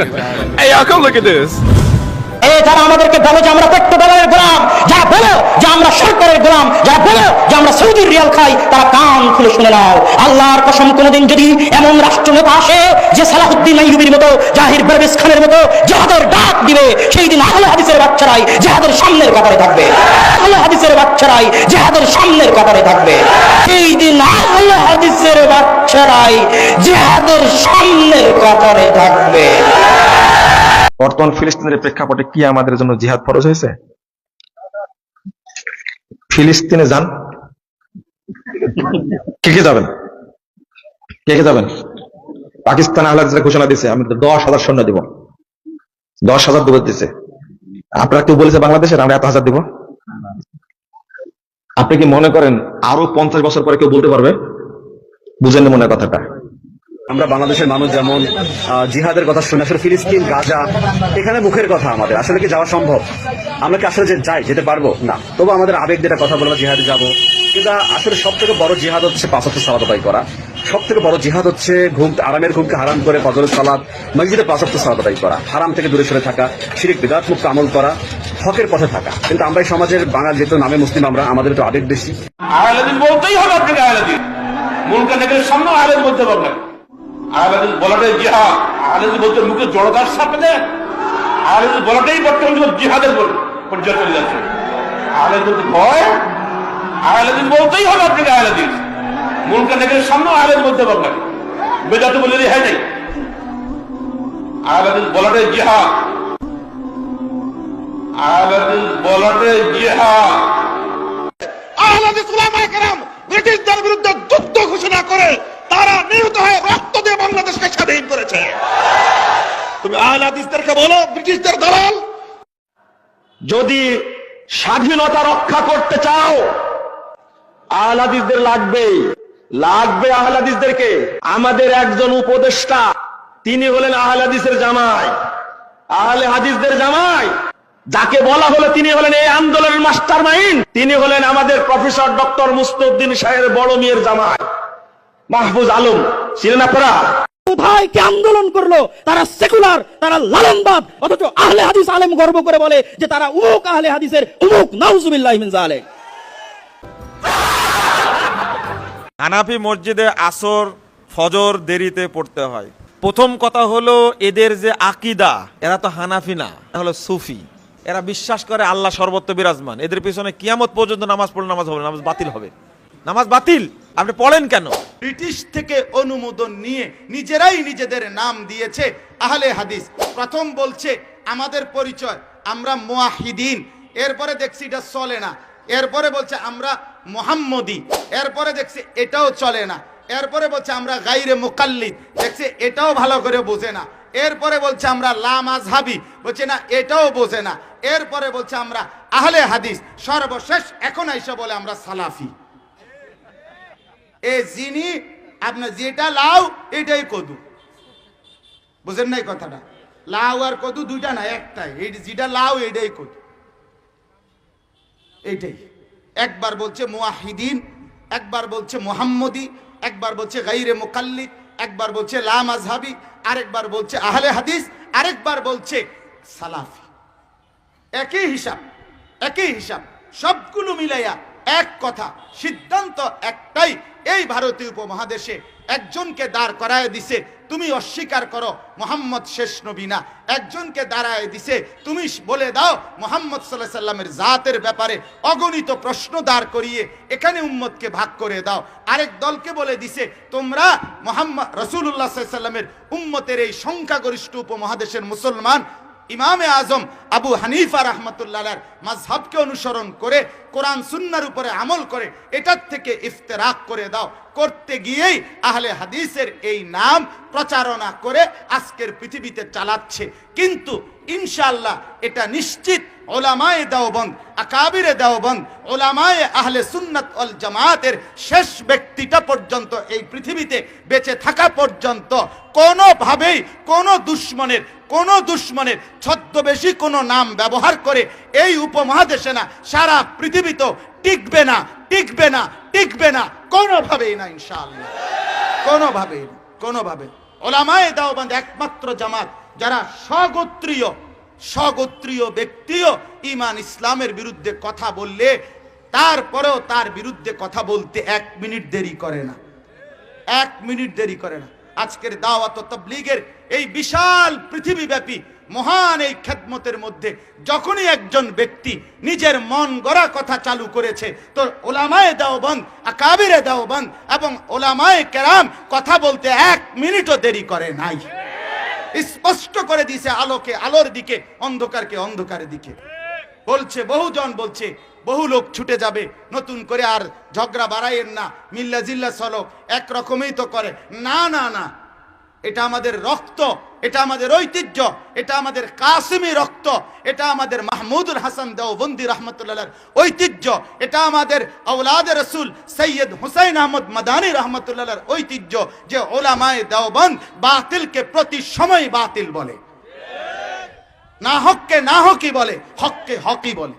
Hey, y'all, come look at this. যারা আমাদেরকে বলো যে আমরা পেট্রো ডলারের গোলাম যারা বলো যে আমরা সরকারের গোলাম যারা বলো যে আমরা সৌদির রিয়াল খাই তারা কান খুলে শুনে নাও আল্লাহর কসম কোনোদিন যদি এমন রাষ্ট্রনেতা আসে যে সালাহুদ্দিন আইয়ুবির মতো, জাহির বেরবেস খানের মতো জেহাদের ডাক দিবে, সেই দিন আহলে হাদিসের বাচ্চারাই জেহাদের সামনের কাতারে থাকবে। আহলে হাদিসের বাচ্চারাই জেহাদের সামনের কাতারে থাকবে। সেই দিন আহলে হাদিসের বাচ্চারাই জেহাদের সামনের কাতারে থাকবে। বর্তমান ফিলিস্তিনের প্রেক্ষাপটে কি আমাদের জন্য জিহাদ ফরজ হয়েছে? ফিলিস্তিনে যান। কে কে যাবেন? কে কে যাবেন? পাকিস্তান আহ্লাদ ঘোষণা দিছে, আমি দশ হাজার সৈন্য দিব। দশ হাজার দিব দিছে। আপনারা কেউ বলেছে বাংলাদেশের, আমরা এত হাজার দিব? আপনি কি মনে করেন আরও পঞ্চাশ বছর পরে কেউ বলতে পারবে? বুঝেন মনে কথাটা। আমরা বাংলাদেশের মানুষ যেমন জিহাদের কথা শুনে আসলে ফিলিস্তিন, গাজা, এখানে মুখের কথা আমাদের। আসলে কি যাওয়া সম্ভব? আমরা কি আসলে যে যাই, যেতে পারব? না। তবু আমাদের আবেগ যেটা কথা বলব, জিহাদে যাব। কিন্তু আসলে সব থেকে বড় জিহাদ হচ্ছে পাঁচত্ব সালাদ করা। সব থেকে বড় জিহাদ হচ্ছে ঘুম আরামের ঘুমকে হারাম করে ফজল সালাদ মসজিদে পাঁচত্ব সালাদ করা। হারাম থেকে দূরে সরে থাকা, শিরিক, বিদাত মুক্ত আমল করা, হকের পথে থাকা। কিন্তু আমরা সমাজের বাঙাল যেহেতু নামে মুসলিম, আমরা আমাদের তো আবেগ বেশি। আহলাদিস বলতেই হবে আপনাকে আহলাদিস মুলকা নেগের সামনে আহলাদিস বলতে পারবেন। আহলাদিস বলাটাই জিহাদ। আহলাদিস বলতে মুখে জড়তার সাথে দেন আহলাদিস বলাটাই বর্তমান যুগ জিহাদের পর্যায়ে চলে যাচ্ছে। আহলাদিস বলতে ভয়। আহলাদিস বলতেই হবে আপনাকে আহলাদিস মুলকা নেগের সামনে আহলাদিস বলতে পারবেন বেদাতে বলে রেহাই নেই আহলাদিস বলাটাই আহলাদিস উলামায়ে কেরাম ব্রিটিশদের বিরুদ্ধে যুদ্ধ ঘোষণা করে তারা নিহত হয়ে রক্ত দিয়ে বাংলাদেশকে স্বাধীন করেছে। তুমি আহলাদিসদেরকে বলো ব্রিটিশদের দালাল। যদি স্বাধীনতা রক্ষা করতে চাও আহলাদিসদের লাগবেই। লাগবে আহলাদিসদেরকে। আমাদের একজন উপদেষ্টা, তিনি হলেন আহলাদিসের জামাই। আহলে হাদিসদের জামাই। যাকে বলা হলো তিনি হলেন এই আন্দোলনের মাস্টার মাইন্ড তিনি হলেন আমাদের প্রফেসর ডক্টর মুস্তুদ্দিন সাহেবের বড় মেয়ের জামাই। মাহফুজ আলম ছিলেন আপনারা আন্দোলন করল, তারা সেকুলার, তারা লালনবাদ, অথচ আহলে হাদিস আলেম গর্ব করে বলে যে তারা উমুক আহলে হাদিসের, উমুক নাউজুবিল্লাহ মিন জালিক হানাফি মসজিদে আসর, ফজর দেরিতে পড়তে হয়। প্রথম কথা হলো এদের যে আকিদা, এরা তো হানাফি না হলো সুফি। এরা বিশ্বাস করে আল্লাহ সর্বত্র বিরাজমান। এদের পিছনে কিয়ামত পর্যন্ত নামাজ পড়লে নামাজ হবে নামাজ বাতিল হবে। নামাজ বাতিল? আপনি পড়েন কেন? ব্রিটিশ থেকে অনুমোদন নিয়ে নিজেরাই নিজেদের নাম দিয়েছে আহলে হাদিস। প্রথম বলছে, আমাদের পরিচয়, আমরা মোয়াহিদিন। এরপরে দেখছি এটা চলে না। এরপরে বলছে আমরা মোহাম্মদি। এরপরে দেখছি এটাও চলে না। এরপরে বলছে আমরা গাইরে মুকাল্লিদ। দেখছি এটাও ভালো করে বোঝে না। এরপরে বলছে আমরা লামাজহাবি বলছে না, এটাও বোঝে না। এরপরে বলছে আমরা আহলে হাদিস। সর্বশেষ এখন আইসা বলে আমরা সালাফি। এ যিনি আপনার যেটা লাউ এটাই কদু। বুঝেন নাই কথাটা? লাউ আর কদু দুইটা না, একটাই। যেটা লাউ এটাই কদু। এইটাই। একবার বলছে মুয়াহিদিন, একবার বলছে মোহাম্মদী, একবার বলছে গাইরে মুকাল্লিদ একবার বলছে লা মাযহাবি, আরেকবার বলছে আহলে হাদিস, আরেকবার বলছে সালাফি। একই হিসাব একই হিসাব, সবগুলো মিলাইয়া এক কথা, সিদ্ধান্ত একটাই, এই ভারতীয় উপমহাদেশে একজনকে দাঁড় করায় দিছে, তুমি অস্বীকার করো, মোহাম্মদ শেষ নবী না। একজনকে দাঁড়ায় দিছে, তুমি বলে দাও, মোহাম্মদ সাল্লাহ সাল্লামের জাতের ব্যাপারে অগণিত প্রশ্ন দাঁড় করিয়ে এখানে উম্মতকে ভাগ করে দাও। আরেক দলকে বলে দিছে, তোমরা মোহাম্মদ রসুল্লাহ সাল্লামের উম্মতের এই সংখ্যাগরিষ্ঠ উপমহাদেশের মুসলমান ইমামে আজম আবু হানিফা রহমতুল্লাহ মাঝহাবকে অনুসরণ করে কোরআন সুন্নার উপরে আমল করে, এটার থেকে ইফতেরাক করে দাও। করতে গিয়েই আহলে হাদিসের এই নাম প্রচারণা করে আজকের পৃথিবীতে চালাচ্ছে। কিন্তু ইনশাআল্লাহ, এটা নিশ্চিত। ওলামায়ে দেওবন্দ, আকাবিরে দেওবন্দ, ওলামায়ে আহলে সুন্নাত অল জামাতের শেষ ব্যক্তিটা পর্যন্ত এই পৃথিবীতে বেঁচে থাকা পর্যন্ত কোনোভাবেই কোনো দুশ্মনের কোনো দুশ্মনের ছদ্মবেশী কোনো নাম ব্যবহার করে এই উপমহাদেশে না, সারা পৃথিবীতেও টিকবে না টিকবে না টিকবে না, কোনোভাবেই না ইনশাআল্লাহ। কোনোভাবেই কোনোভাবে ওলামায়ে দাওবান্দ একমাত্র জামাত যারা স্বগোত্রীয় স্বগোত্রীয় ব্যক্তিও ইমান ইসলামের বিরুদ্ধে কথা বললে, তারপরেও তার বিরুদ্ধে কথা বলতে এক মিনিট দেরি করে না। এক মিনিট দেরি করে না। আজকের দাওয়াত তবলিগের এই বিশাল পৃথিবীব্যাপী, মহান এই খেদমতের মধ্যে যখনই একজন ব্যক্তি নিজের মন গড়া কথা চালু করেছে, তো ওলামায়ে দেওবন্দ, আকাবিরে দেওবন্দ এবং ওলামায়ে কেরাম কথা বলতে এক মিনিটও দেরি করে নাই। স্পষ্ট করে দিছে আলোকে, আলোর দিকে, অন্ধকারকে, অন্ধকারের দিকে। বলছে, বহুজন বলছে, বহু লোক ছুটে যাবে, নতুন করে আর ঝগড়া বাড়াইয়ের না মিল্লা জিল্লা চলো একরকমই তো করে। না না না এটা আমাদের রক্ত, এটা আমাদের ঐতিহ্য, এটা আমাদের কাসিমি রক্ত, এটা আমাদের মাহমুদুল হাসান দেওবন্দি রহমতুল্লাহ ঐতিহ্য, এটা আমাদের আউলাদ রসুল সৈয়দ হুসাইন আহমদ মাদানী রহমতুল্লাহর ঐতিহ্য যে ওলামায় দেওবন্দ বাতিলকে প্রতি সময় বাতিল বলে। না হককে না হকি বলে, হককে হকি বলে।